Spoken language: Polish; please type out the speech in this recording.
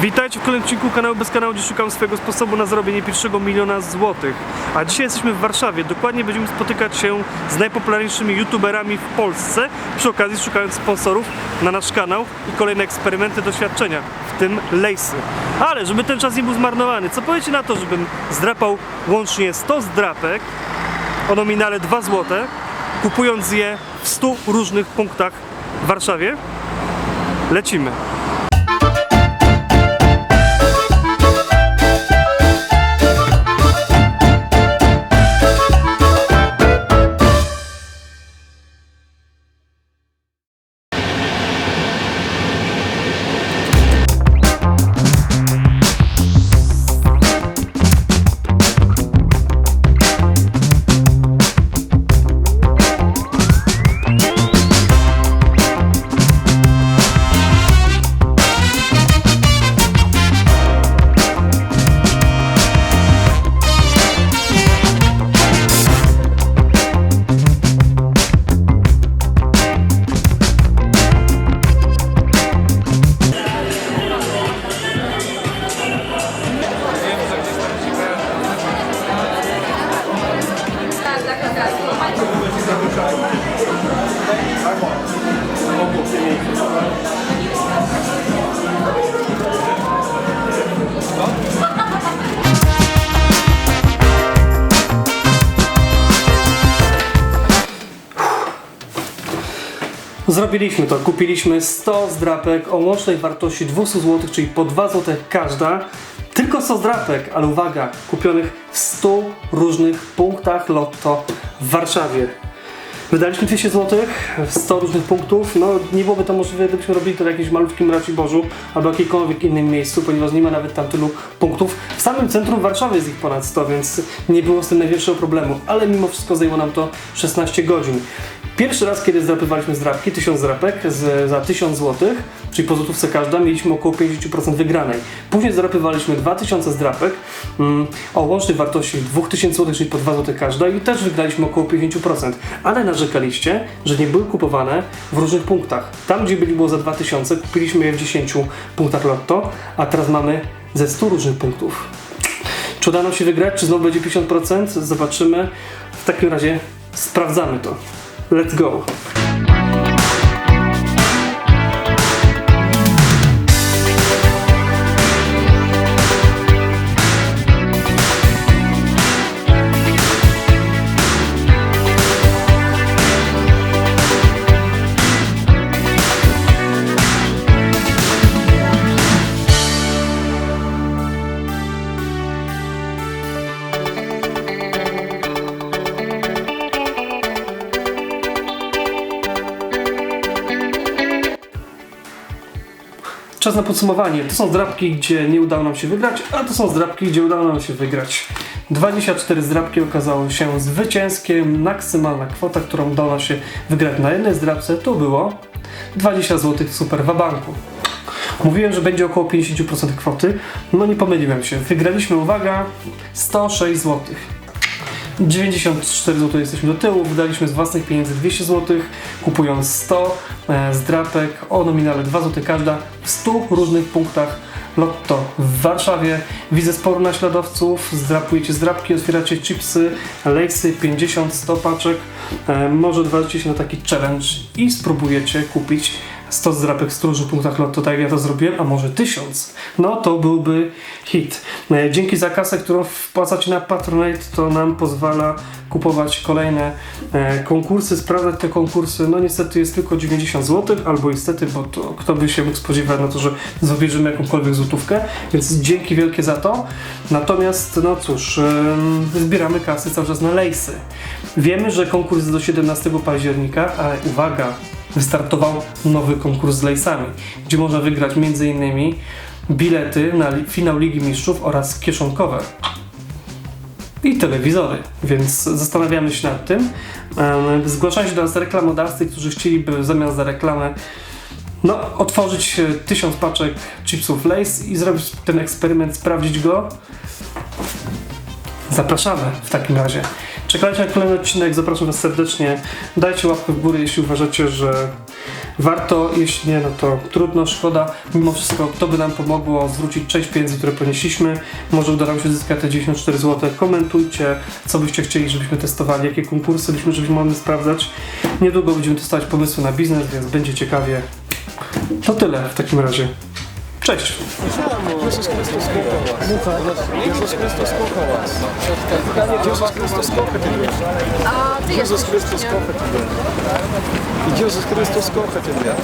Witajcie w kolejnym odcinku kanału Bez Kanału, gdzie szukam swojego sposobu na zarobienie pierwszego miliona złotych. A dzisiaj jesteśmy w Warszawie. Dokładnie będziemy spotykać się z najpopularniejszymi youtuberami w Polsce, przy okazji szukając sponsorów na nasz kanał i kolejne eksperymenty, doświadczenia, w tym lejsy. Ale żeby ten czas nie był zmarnowany, co powiecie na to, żebym zdrapał łącznie 100 zdrapek o nominale 2 złote, kupując je w 100 różnych punktach w Warszawie? Lecimy. Zrobiliśmy to. Kupiliśmy 100 zdrapek o łącznej wartości 200 zł, czyli po 2 zł każda. Tylko 100 zdrapek, ale uwaga, kupionych w 100 różnych punktach lotto w Warszawie. Wydaliśmy 200 zł w 100 różnych punktów. No nie byłoby to możliwe, gdybyśmy robili to w jakimś malutkim Raciborzu albo jakimkolwiek innym miejscu, ponieważ nie ma nawet tam tylu punktów. W samym centrum Warszawy jest ich ponad 100, więc nie było z tym największego problemu. Ale mimo wszystko zajęło nam to 16 godzin. Pierwszy raz, kiedy zdrapywaliśmy zdrapki, 1000 zdrapek z, za 1000 zł, czyli po złotówce każda, mieliśmy około 50% wygranej. Później zdrapywaliśmy 2000 zdrapek mm, o łącznej wartości 2000 zł, czyli po 2 zł każda i też wygraliśmy około 50%. Ale narzekaliście, że nie były kupowane w różnych punktach. Tam, gdzie byli było za 2000, kupiliśmy je w 10 punktach lotto, a teraz mamy ze 100 różnych punktów. Czy uda nam się wygrać? Czy znowu będzie 50%? Zobaczymy. W takim razie sprawdzamy to. Let's go! Czas na podsumowanie. To są zdrabki, gdzie nie udało nam się wygrać, a to są zdrabki, gdzie udało nam się wygrać. 24 zdrabki okazało się zwycięskie. Maksymalna kwota, którą udało się wygrać na jednej zdrabce, to było 20 zł Super Wabanku. Mówiłem, że będzie około 50% kwoty. No nie pomyliłem się. Wygraliśmy, uwaga, 106 zł. 94 zł jesteśmy do tyłu, wydaliśmy z własnych pieniędzy 200 zł, kupując 100 e, zdrapek o nominale 2 zł każda w 100 różnych punktach Lotto w Warszawie. Widzę sporo naśladowców, zdrapujecie zdrapki, otwieracie chipsy, lejsy, 50-100 paczek. E, może odważycie się na taki challenge i spróbujecie kupić 100 zdrapek w 100 różnych punktach Lotto, tak jak ja to zrobiłem, a może 1000. No to byłby hit. E, Dzięki za kasę, którą wpłacacie na Patronite, to nam pozwala kupować kolejne e, konkursy, sprawdzać te konkursy. No niestety jest tylko 90 zł, albo niestety, bo to kto by się mógł spodziewać na to, że zabierzemy jakąkolwiek złotówkę, więc dzięki wielkie za to. Natomiast, no cóż, zbieramy kasy cały czas na lejsy. Wiemy, że konkurs jest do 17 października, ale uwaga, wystartował nowy konkurs z lejsami, gdzie można wygrać m.in. bilety na finał Ligi Mistrzów oraz kieszonkowe i telewizory, więc zastanawiamy się nad tym. Zgłaszają się do nas reklamodawcy, którzy chcieliby w zamian za reklamę no, otworzyć e, tysiąc paczek chipsów Lays i zrobić ten eksperyment, sprawdzić go. Zapraszamy w takim razie. Czekajcie na kolejny odcinek, zapraszam Was serdecznie. Dajcie łapkę w górę, jeśli uważacie, że warto, jeśli nie, no to trudno, szkoda. Mimo wszystko to by nam pomogło zwrócić część pieniędzy, które ponieśliśmy. Może uda nam się zyskać te 94 zł. Komentujcie, co byście chcieli, żebyśmy testowali, jakie konkursy byśmy, żebyśmy mogli sprawdzać. Niedługo będziemy testować pomysły na biznes, więc będzie ciekawie. To tyle w takim razie. Cześć! Jezus Chrystus kocha was. Jezus Chrystus kocha was. Jezus Chrystus kocha Ciebie. Jezus Chrystus kocha Ciebie. Jezus Chrystus kocha Ciebie.